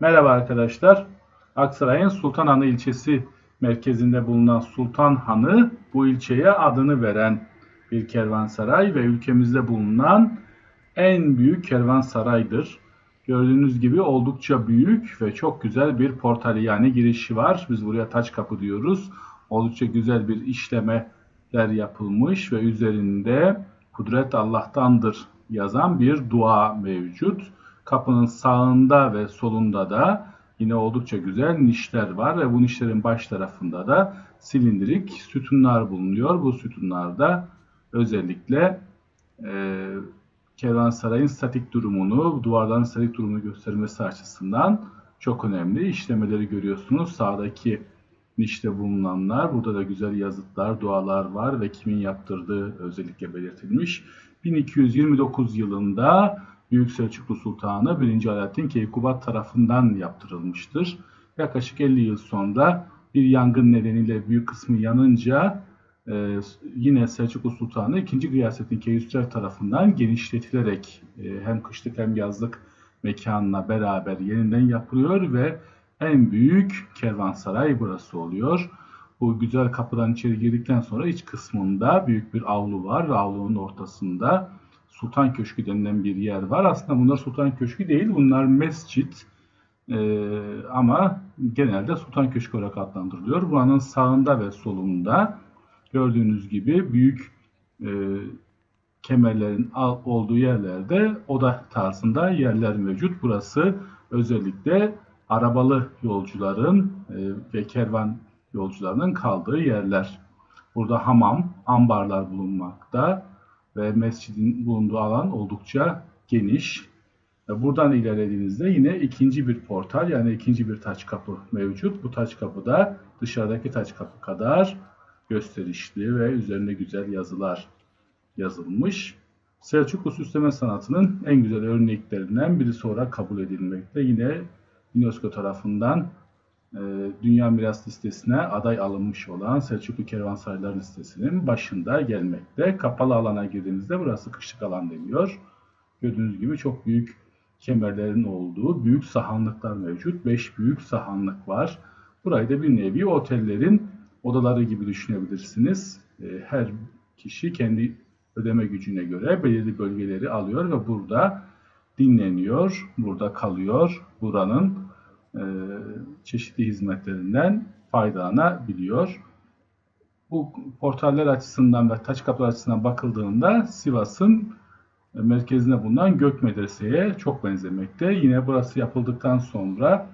Merhaba arkadaşlar. Aksaray'ın Sultanhanı ilçesi merkezinde bulunan Sultanhanı bu ilçeye adını veren bir kervansaray ve ülkemizde bulunan en büyük kervansaraydır. Gördüğünüz gibi oldukça büyük ve çok güzel bir portali yani girişi var. Biz buraya taç kapı diyoruz. Oldukça güzel bir işlemeler yapılmış ve üzerinde kudret Allah'tandır yazan bir dua mevcut. Kapının sağında ve solunda da yine oldukça güzel nişler var ve bu nişlerin baş tarafında da silindirik sütunlar bulunuyor. Bu sütunlarda özellikle e, kervansarayın statik durumunu, duvarların statik durumunu göstermesi açısından çok önemli. İşlemeleri görüyorsunuz. Sağdaki nişte bulunanlar, burada da güzel yazıtlar, dualar var ve kimin yaptırdığı özellikle belirtilmiş. 1229 yılında Büyük Selçuklu Sultanı 1. Alaaddin Keykubat tarafından yaptırılmıştır. Yaklaşık 50 yıl sonra bir yangın nedeniyle büyük kısmı yanınca e, yine Selçuklu Sultanı 2. Gıyasettin Keyhüsrev tarafından genişletilerek e, hem kışlık hem yazlık mekanla beraber yeniden yapılıyor ve en büyük kervansaray burası oluyor. Bu güzel kapıdan içeri girdikten sonra iç kısmında büyük bir avlu var ve avlunun ortasında Sultan Köşkü denilen bir yer var. Aslında bunlar Sultan Köşkü değil, bunlar mescit. Ee, ama genelde Sultan Köşkü olarak adlandırılıyor. Buranın sağında ve solunda gördüğünüz gibi büyük e, kemerlerin olduğu yerlerde oda tarzında yerler mevcut. Burası özellikle arabalı yolcuların e, ve kervan yolcularının kaldığı yerler. Burada hamam, ambarlar bulunmakta ve mescidin bulunduğu alan oldukça geniş. Buradan ilerlediğinizde yine ikinci bir portal yani ikinci bir taç kapı mevcut. Bu taç kapı da dışarıdaki taç kapı kadar gösterişli ve üzerinde güzel yazılar yazılmış. Selçuklu süsleme sanatının en güzel örneklerinden birisi olarak kabul edilmekte. Yine UNESCO tarafından e, Dünya Miras Listesi'ne aday alınmış olan Selçuklu Kervansaraylar listesinin başında gelmekte. Kapalı alana girdiğinizde burası kışlık alan deniyor. Gördüğünüz gibi çok büyük kemerlerin olduğu büyük sahanlıklar mevcut. 5 büyük sahanlık var. Burayı da bir nevi otellerin odaları gibi düşünebilirsiniz. E, her kişi kendi ödeme gücüne göre belirli bölgeleri alıyor ve burada dinleniyor, burada kalıyor. Buranın çeşitli hizmetlerinden faydalanabiliyor. Bu portaller açısından ve taç kapılar açısından bakıldığında Sivas'ın merkezine bulunan Gök Medrese'ye çok benzemekte. Yine burası yapıldıktan sonra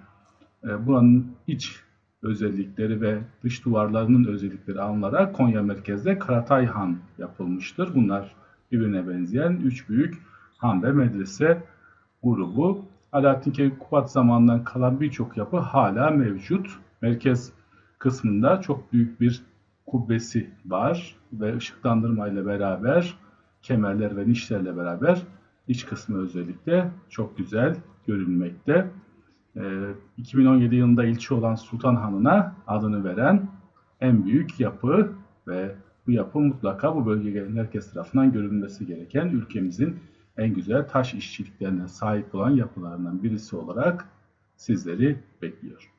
e, buranın iç özellikleri ve dış duvarlarının özellikleri alınarak Konya merkezde Karatay Han yapılmıştır. Bunlar birbirine benzeyen üç büyük han ve medrese grubu. Alaaddin Keykubat zamanından kalan birçok yapı hala mevcut. Merkez kısmında çok büyük bir kubbesi var ve ışıklandırma ile beraber kemerler ve nişlerle beraber iç kısmı özellikle çok güzel görünmekte. 2017 yılında ilçe olan Sultanhanı'na adını veren en büyük yapı ve bu yapı mutlaka bu bölgeye gelen herkes tarafından görülmesi gereken ülkemizin en güzel taş işçiliklerine sahip olan yapılarından birisi olarak sizleri bekliyor.